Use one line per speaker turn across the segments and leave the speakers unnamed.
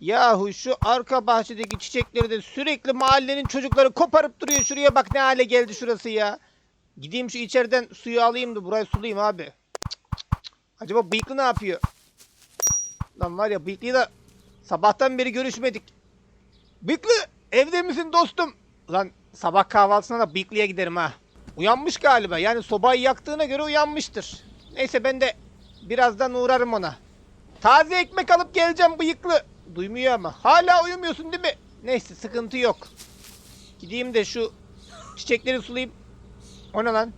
Yahu şu arka bahçedeki çiçekleri de sürekli mahallenin çocukları koparıp duruyor. Şuraya bak ne hale geldi şurası ya. Gideyim şu içeriden suyu alayım da burayı sulayayım abi. Acaba bıyıklı ne yapıyor? Lan var ya bıyıklıyı da sabahtan beri görüşmedik. Bıyıklı evde misin dostum? Lan sabah kahvaltısına da bıyıklıya giderim ha. Uyanmış galiba. Yani sobayı yaktığına göre uyanmıştır. Neyse ben de birazdan uğrarım ona. Taze ekmek alıp geleceğim bıyıklı. Duymuyor ama. Hala uyumuyorsun değil mi? Neyse sıkıntı yok. Gideyim de şu çiçekleri sulayayım. O ne lan?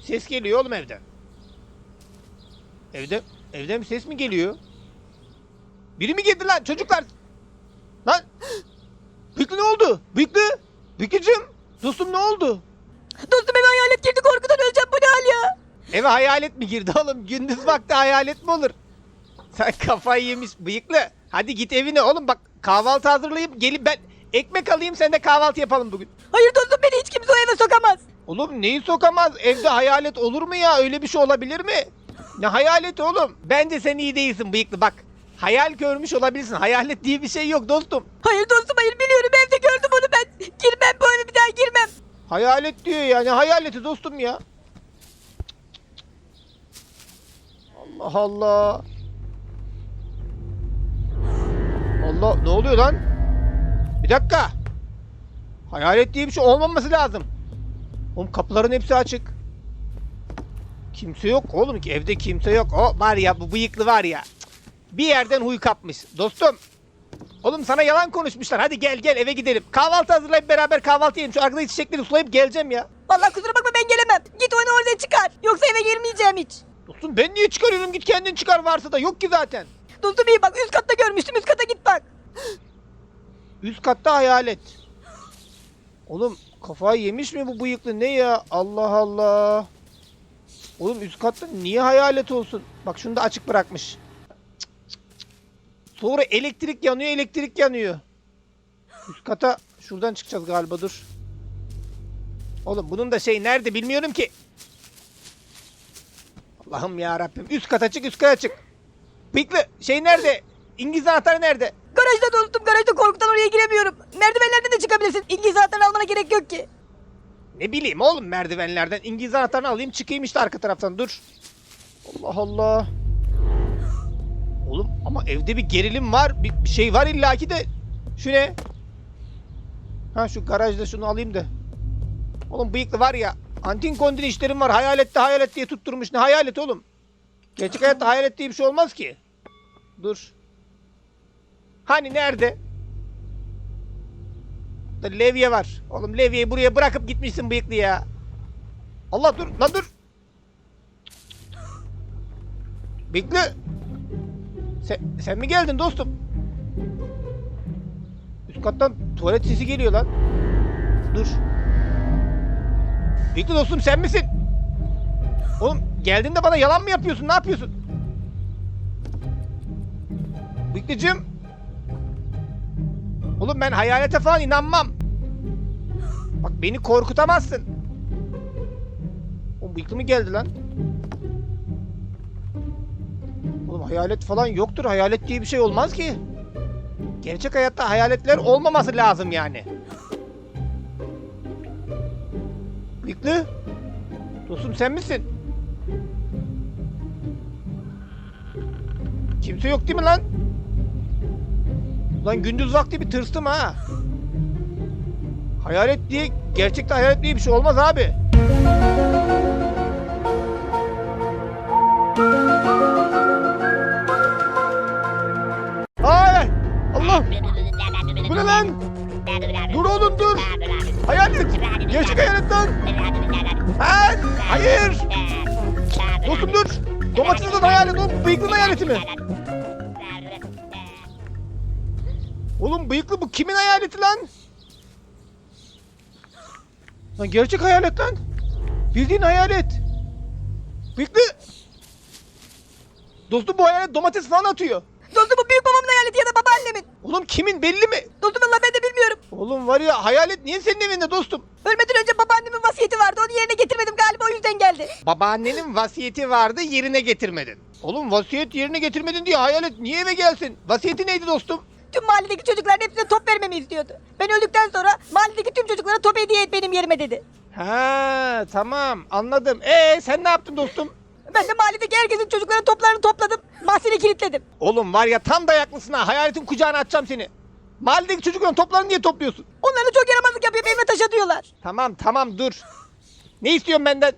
Ses geliyor oğlum evden. Evde, evden bir ses mi geliyor? Biri mi girdi lan çocuklar? Lan! Bıyıklı ne oldu? Bıyıklı! Bıyıklıcığım! Dostum ne oldu?
Dostum eve hayalet girdi korkudan öleceğim bu ne hal ya?
Eve hayalet mi girdi oğlum? Gündüz vakti hayalet mi olur? Sen kafayı yemiş bıyıklı. Hadi git evine oğlum bak kahvaltı hazırlayıp gelip ben ekmek alayım sen de kahvaltı yapalım bugün.
Hayır dostum beni hiç kimse o eve sokamaz.
Oğlum neyi sokamaz? Evde hayalet olur mu ya? Öyle bir şey olabilir mi? Ne hayaleti oğlum? Bence sen iyi değilsin bıyıklı bak. Hayal görmüş olabilirsin. Hayalet diye bir şey yok dostum.
Hayır dostum hayır biliyorum evde gördüm onu ben. Girmem bu eve bir daha girmem.
Hayalet diyor yani. Hayaleti dostum ya. Allah Allah. Allah ne oluyor lan? Bir dakika. Hayalet diye bir şey olmaması lazım. Oğlum kapıların hepsi açık. Kimse yok oğlum ki evde kimse yok. O var ya bu bıyıklı var ya. Bir yerden huy kapmış. Dostum. Oğlum sana yalan konuşmuşlar. Hadi gel gel eve gidelim. Kahvaltı hazırlayıp beraber kahvaltı yiyelim. Şu arkadaki çiçekleri sulayıp geleceğim ya.
Vallahi kusura bakma ben gelemem. Git onu orada çıkar. Yoksa eve girmeyeceğim hiç.
Dostum ben niye çıkarıyorum? Git kendin çıkar varsa da. Yok ki zaten.
Dostum iyi bak üst katta görmüştüm üst kata git bak.
Üst katta hayalet. Oğlum kafayı yemiş mi bu bıyıklı? Ne ya? Allah Allah. Oğlum üst katta niye hayalet olsun? Bak şunu da açık bırakmış. Sonra elektrik yanıyor, elektrik yanıyor. Üst kata şuradan çıkacağız galiba dur. Oğlum bunun da şey nerede bilmiyorum ki. Allah'ım ya Rabbim. Üst kata çık, üst kata çık. Bıyıklı şey nerede? İngiliz anahtarı nerede?
Garajda dostum garajda korkudan oraya giremiyorum. Merdivenlerden de çıkabilirsin. İngiliz anahtarı almana gerek yok ki.
Ne bileyim oğlum merdivenlerden İngiliz anahtarını alayım çıkayım işte arka taraftan dur. Allah Allah. Oğlum ama evde bir gerilim var. Bir, bir şey var illaki de. Şu ne? Ha şu garajda şunu alayım da. Oğlum bıyıklı var ya. Antin kondili işlerim var. Hayalette hayalet diye tutturmuş. Ne hayalet oğlum? Gerçek hayatta hayalet diye bir şey olmaz ki. Dur. Hani nerede? Da levye var. Oğlum levyeyi buraya bırakıp gitmişsin bıyıklı ya. Allah dur lan dur. Bıyıklı. Sen, sen mi geldin dostum? Üst kattan tuvalet sesi geliyor lan. Dur. Bıyıklı dostum sen misin? Oğlum geldin de bana yalan mı yapıyorsun? Ne yapıyorsun? Bıyıklıcığım. Oğlum ben hayalete falan inanmam. Bak beni korkutamazsın. O bıyıklı mı geldi lan? Oğlum hayalet falan yoktur. Hayalet diye bir şey olmaz ki. Gerçek hayatta hayaletler olmaması lazım yani. Bıyıklı. Dostum sen misin? Kimse yok değil mi lan? Lan gündüz vakti bir tırstım ha. Hayalet diye, gerçekten hayalet diye bir şey olmaz abi. Ay! Allah! Bu ne lan? Dur oğlum dur! Hayalet! Gerçek hayalet lan! Ha, hayır! Dostum dur! Domatesden hayalet oğlum! Bıyıklının hayaleti mi? Oğlum bıyıklı bu kimin hayaleti lan? Lan gerçek hayalet lan. Bildiğin hayalet. Bıyıklı. Dostum bu hayalet domates falan atıyor.
Dostum bu büyük babamın hayaleti ya da babaannemin.
Oğlum kimin belli mi?
Dostum valla ben de bilmiyorum.
Oğlum var ya hayalet niye senin evinde dostum?
Ölmeden önce babaannemin vasiyeti vardı onu yerine getirmedim galiba o yüzden geldi.
Babaannenin vasiyeti vardı yerine getirmedin. Oğlum vasiyet yerine getirmedin diye hayalet niye eve gelsin? Vasiyeti neydi dostum?
tüm mahalledeki çocukların hepsine top vermemi istiyordu. Ben öldükten sonra mahalledeki tüm çocuklara top hediye et benim yerime dedi.
Ha tamam anladım. Ee sen ne yaptın dostum?
Ben de mahalledeki herkesin çocukların toplarını topladım. Mahzene kilitledim.
Oğlum var ya tam dayaklısın ha. Hayaletin kucağına atacağım seni. Mahalledeki çocukların toplarını niye topluyorsun?
Onlar da çok yaramazlık yapıyor evime taş atıyorlar.
Tamam tamam dur. Ne istiyorsun benden?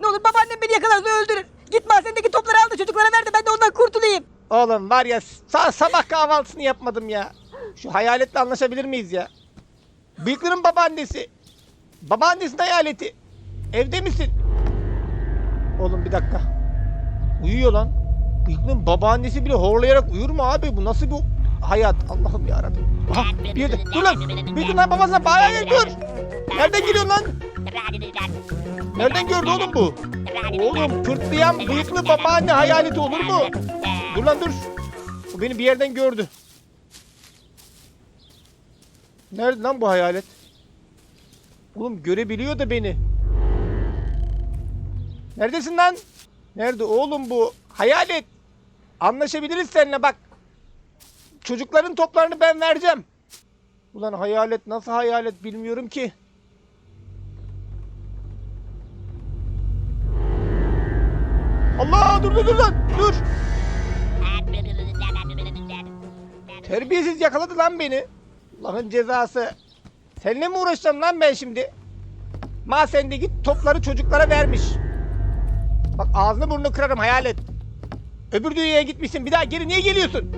Ne olur babaannem beni yakalarsa öldürür. Git mahzendeki topları al da çocuklara ver de ben de ondan kurtulayım.
Oğlum var ya sa- sabah kahvaltısını yapmadım ya. Şu hayaletle anlaşabilir miyiz ya? Bıyıkların babaannesi. Babaannesinin hayaleti. Evde misin? Oğlum bir dakika. Uyuyor lan. Bıyıkların babaannesi bile horlayarak uyur mu abi? Bu nasıl bir hayat? Allah'ım yarabbim. Aha bir yerde. Dur lan. Bıyıkların babasına bayağı dur. Nereden geliyorsun lan? Nereden gördü oğlum bu? Oğlum pırtlayan bıyıklı babaanne hayaleti olur mu? Dur lan dur. Bu beni bir yerden gördü. Nerede lan bu hayalet? Oğlum görebiliyor da beni. Neredesin lan? Nerede oğlum bu? Hayalet. Anlaşabiliriz seninle bak. Çocukların toplarını ben vereceğim. Ulan hayalet nasıl hayalet bilmiyorum ki. Allah dur dur dur lan dur. Terbiyesiz yakaladı lan beni. Allah'ın cezası. Seninle mi uğraşacağım lan ben şimdi? Ma sen de git topları çocuklara vermiş. Bak ağzını burnunu kırarım hayalet. Öbür dünyaya gitmişsin bir daha geri niye geliyorsun?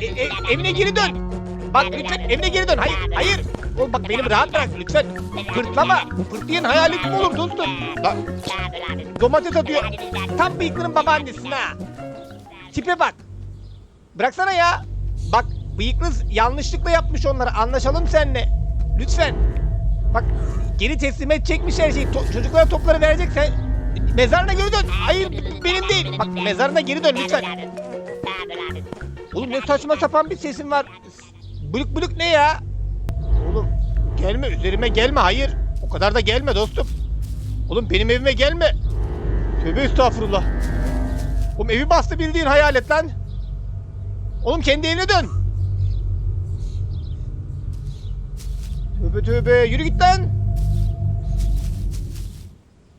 E- e- evine geri dön. Bak lütfen evine geri dön. Hayır hayır. Oğlum bak beni rahat bırak lütfen. Pırtlama. Pırtlayan hayalet mi olur dostum? Bak domates atıyor. Tam bıyıklının babaannesin ha. Tipe bak. Bıraksana ya. Bak bıyıklı yanlışlıkla yapmış onları. Anlaşalım seninle. Lütfen. Bak geri teslim edecekmiş her şeyi. To- çocuklara topları verecek sen. Mezarına geri dön. Hayır benim değil. Bak mezarına geri dön lütfen. Oğlum ne saçma sapan bir sesin var. Bülük bülük ne ya? Gelme üzerime gelme hayır. O kadar da gelme dostum. Oğlum benim evime gelme. Tövbe estağfurullah. Oğlum evi bastı bildiğin hayalet lan. Oğlum kendi evine dön. Tövbe tövbe yürü git lan.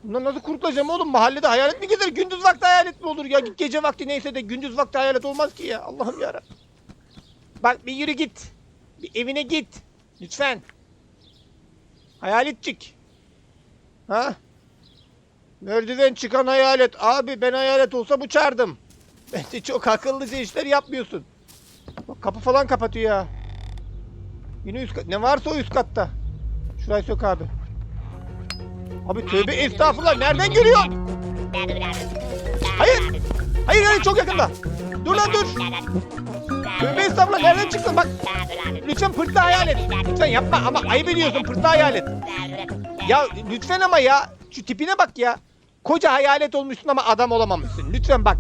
Bundan nasıl kurtulacağım oğlum? Mahallede hayalet mi gezer? Gündüz vakti hayalet mi olur ya? Git gece vakti neyse de gündüz vakti hayalet olmaz ki ya. Allah'ım yarabbim. Bak bir yürü git. Bir evine git. Lütfen. Hayaletçik. Ha? Merdiven çıkan hayalet. Abi ben hayalet olsam uçardım. Bence çok akıllıca işler yapmıyorsun. Bak kapı falan kapatıyor ya. Yine üst kat. Ne varsa o üst katta. Şurayı sök abi. Abi tövbe estağfurullah. Nereden geliyor? Hayır. Hayır hayır çok yakında. Dur lan dur. Tövbe estağfurullah. Nereden çıktın bak. Lütfen pırtla hayalet. Lütfen yapma ama ayıp ediyorsun pırtla hayalet. Ya lütfen ama ya. Şu tipine bak ya. Koca hayalet olmuşsun ama adam olamamışsın. Lütfen bak.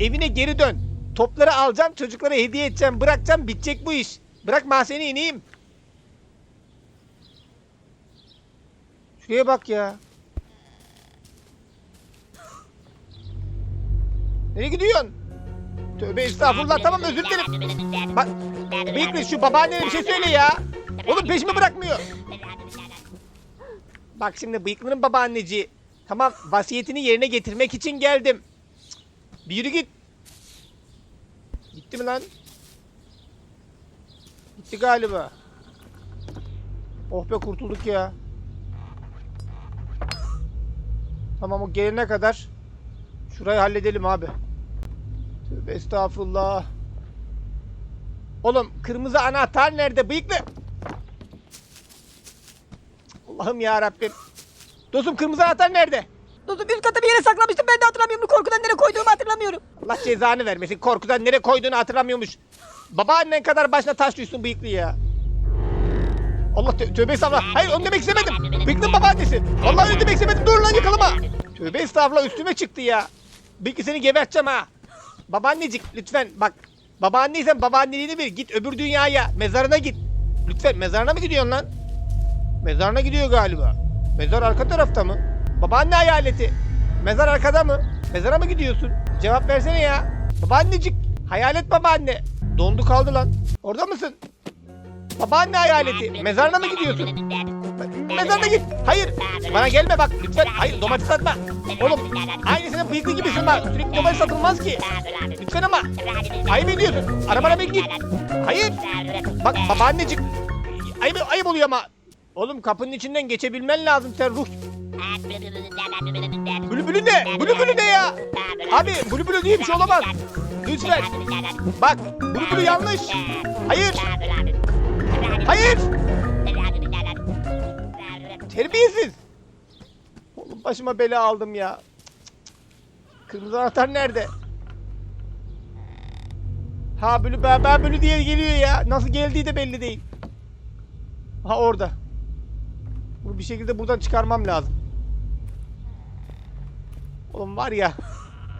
Evine geri dön. Topları alacağım, çocuklara hediye edeceğim, bırakacağım, bitecek bu iş. Bırak mahzeni ineyim. Şuraya bak ya. Nereye gidiyorsun? Tövbe estağfurullah tamam özür dilerim. Bak bıyıklı şu babaannene bir şey söyle ya. Oğlum peşimi bırakmıyor. Bak şimdi bıyıklının babaanneci. Tamam vasiyetini yerine getirmek için geldim. Bir yürü git. Gitti mi lan? Gitti galiba. Oh be kurtulduk ya. Tamam o gelene kadar şurayı halledelim abi. Tövbe estağfurullah. Oğlum kırmızı anahtar nerede bıyıklı? Allah'ım ya Rabbim. Dostum kırmızı anahtar nerede?
Dostum üst kata bir yere saklamıştım ben de hatırlamıyorum. Korkudan nereye koyduğumu hatırlamıyorum.
Allah cezanı vermesin. Korkudan nereye koyduğunu hatırlamıyormuş. Babaannen kadar başına taş düşsün bıyıklı ya. Allah tö- tövbe estağfurullah. Hayır onu demek istemedim. Bıyıklı'nın babaannesi. Vallahi öyle demek istemedim. Dur lan yakalama. Tövbe estağfurullah üstüme çıktı ya. Bıyıklı seni geberteceğim ha. Babaannecik lütfen bak. Babaanneysen babaanneliğini ver. Git öbür dünyaya. Mezarına git. Lütfen mezarına mı gidiyorsun lan? Mezarına gidiyor galiba. Mezar arka tarafta mı? Babaanne hayaleti. Mezar arkada mı? Mezara mı gidiyorsun? Cevap versene ya. Babaannecik. Hayalet babaanne. dondu kaldı lan. Orada mısın? Babaanne hayaleti. Mezarına mı gidiyorsun? Me- Mezarına git. Hayır. Bana gelme bak lütfen. Hayır domates satma. Oğlum aynı senin bıyıklı gibisin bak. Sürekli domates satılmaz ki. Lütfen ama. Ayıp ediyorsun. Arabana bin git. Hayır. Bak babaannecik. Ayıp, ayıp oluyor ama. Oğlum kapının içinden geçebilmen lazım sen ruh. Bülbülü ne? Bülbülü ne ya? Abi bülbülü diye bir şey olamaz. Lütfen. Bak bülbülü yanlış. Hayır. Hayır. Terbiyesiz. Oğlum başıma bela aldım ya. Kırmızı anahtar nerede? Ha bülü ben, ben bülü diye geliyor ya. Nasıl geldiği de belli değil. Ha orada. Bunu bir şekilde buradan çıkarmam lazım. Oğlum var ya.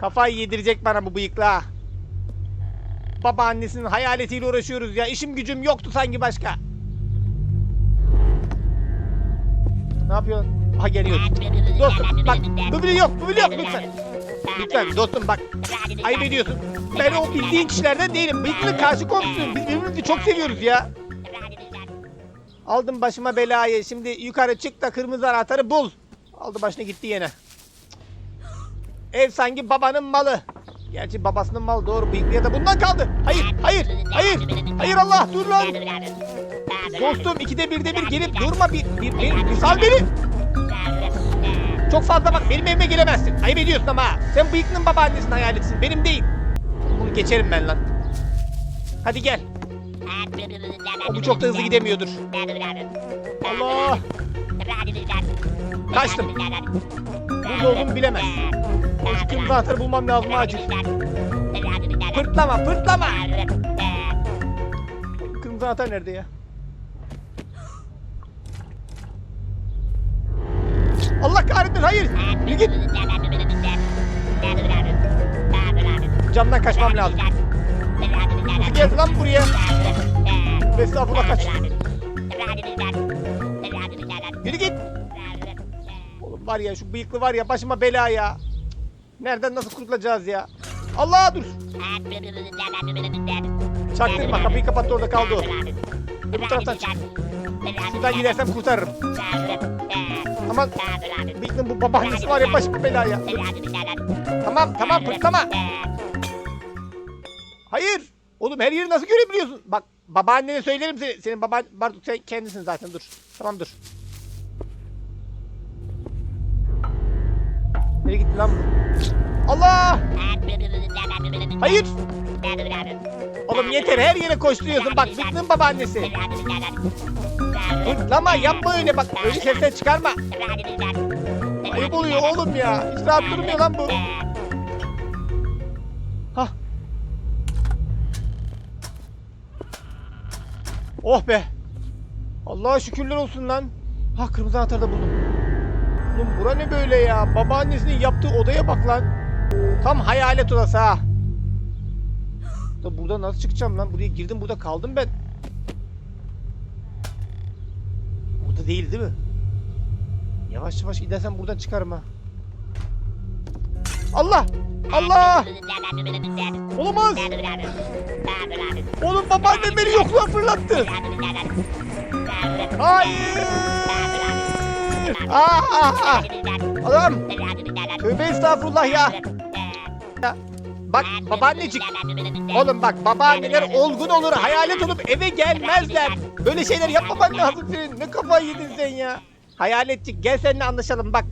Kafayı yedirecek bana bu bıyıkla. Babaannesinin hayaletiyle uğraşıyoruz ya. İşim gücüm yoktu sanki başka. Ne yapıyorsun? Ha geliyor. Dostum bak bu bile yok bu bile yok lütfen. Lütfen dostum bak. Ayıp ediyorsun. Ben o bildiğin kişilerden değilim. Bıyıklı karşı komşuyum. Biz birbirimizi çok seviyoruz ya. Aldım başıma belayı. Şimdi yukarı çık da kırmızı anahtarı bul. Aldı başına gitti yine. Ev sanki babanın malı. Gerçi babasının malı doğru bıyıklıya da bundan kaldı. Hayır, hayır, hayır. Hayır Allah dur lan. Dostum ikide birde bir gelip durma bir, bir, bir, bir sal beni. Çok fazla bak benim evime gelemezsin. Ayıp ediyorsun ama ha. Sen bıyıklının babaannesinin hayaletisin. Benim değil. Bunu geçerim ben lan. Hadi gel. O bu çok da hızlı gidemiyordur. Allah. Kaçtım. Burada olduğumu bilemez. Kırmızı anahtarı bulmam lazım acil. Pırtlama pırtlama. Kırmızı anahtar nerede ya? Allah kahretsin hayır. Yürü git. Camdan kaçmam lazım. Nasıl geldi lan buraya? Estağfurullah kaç. Yürü git. Oğlum var ya şu bıyıklı var ya başıma bela ya. Nereden nasıl kurtulacağız ya? Allah dur. Çaktırma kapıyı kapattı orada kaldı o. Öbür taraftan çık. Şuradan gidersem kurtarırım. Aman bıyıklının bu babaannesi var ya başıma bela ya. Tamam tamam pırtlama. Hayır. Oğlum her yeri nasıl görebiliyorsun? Bak babaannene söylerim seni. Senin baban Bartuk sen kendisin zaten dur. Tamam dur. Nereye gitti lan bu? Allah! Hayır! Oğlum yeter her yere koşturuyorsun bak bıktın babaannesi. Fırtlama yapma öyle bak öyle sesler çıkarma. Ayıp oluyor oğlum ya. Hiç rahat durmuyor lan bu. Hah. Oh be. Allah'a şükürler olsun lan. Ha kırmızı anahtarı da buldum. Oğlum bura ne böyle ya? Babaannesinin yaptığı odaya bak lan. Tam hayalet odası ha. Da burada nasıl çıkacağım lan? Buraya girdim burada kaldım ben. Burada değil değil mi? Yavaş yavaş gidersem buradan çıkarım ha. Allah! Allah! Olamaz! Oğlum babaannem beni yokluğa fırlattı. Hayır! Ah, ah, ah. Adam! Tövbe estağfurullah. Ya, Bak babaannecik. Oğlum bak babaanneler olgun olur, hayalet olup eve gelmezler. Böyle şeyler yapmaman lazım senin. Ne kafayı yedin sen ya. Hayaletçik gel seninle anlaşalım bak.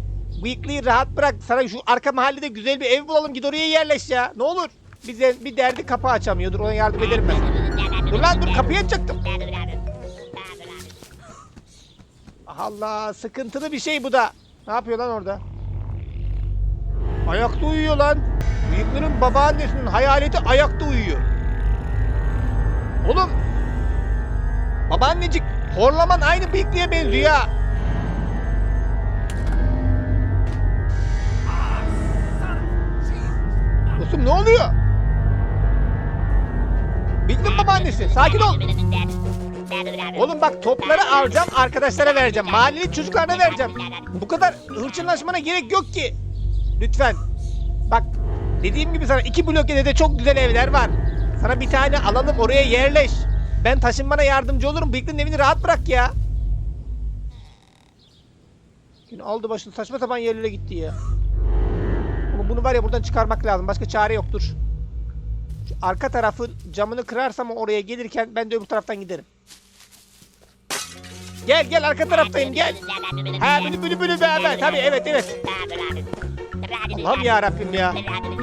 Bıyıklıyı rahat bırak. Sana şu arka mahallede güzel bir ev bulalım git oraya yerleş ya. Ne olur. Bize bir derdi kapı açamıyordur ona yardım ederim ben. Dur lan dur kapıyı açacaktım. Allah sıkıntılı bir şey bu da. Ne yapıyor lan orada? Ayakta uyuyor lan. Bıyıklının babaannesinin hayaleti ayakta uyuyor. Oğlum. Babaannecik horlaman aynı bıyıklıya benziyor ya. Dostum ne oluyor? Bıyıklının babaannesi sakin ol. Oğlum bak topları alacağım arkadaşlara vereceğim. Mahalleli çocuklarına vereceğim. Bu kadar hırçınlaşmana gerek yok ki. Lütfen. Bak dediğim gibi sana iki blok de çok güzel evler var. Sana bir tane alalım oraya yerleş. Ben taşınmana yardımcı olurum. Bıyıklının evini rahat bırak ya. Yine aldı başını saçma sapan yerlere gitti ya. Oğlum bunu var ya buradan çıkarmak lazım. Başka çare yoktur. Şu arka tarafın camını kırarsam oraya gelirken ben de öbür taraftan giderim. Gel gel arka taraftayım gel. Ha bülü bülü bülü be be. Tabii evet evet. Allah'ım ya Rabbim ya.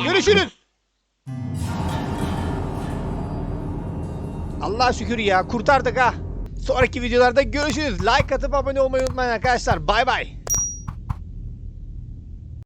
Görüşürüz. Allah'a şükür ya kurtardık ha. Sonraki videolarda görüşürüz. Like atıp abone olmayı unutmayın arkadaşlar. Bay bay.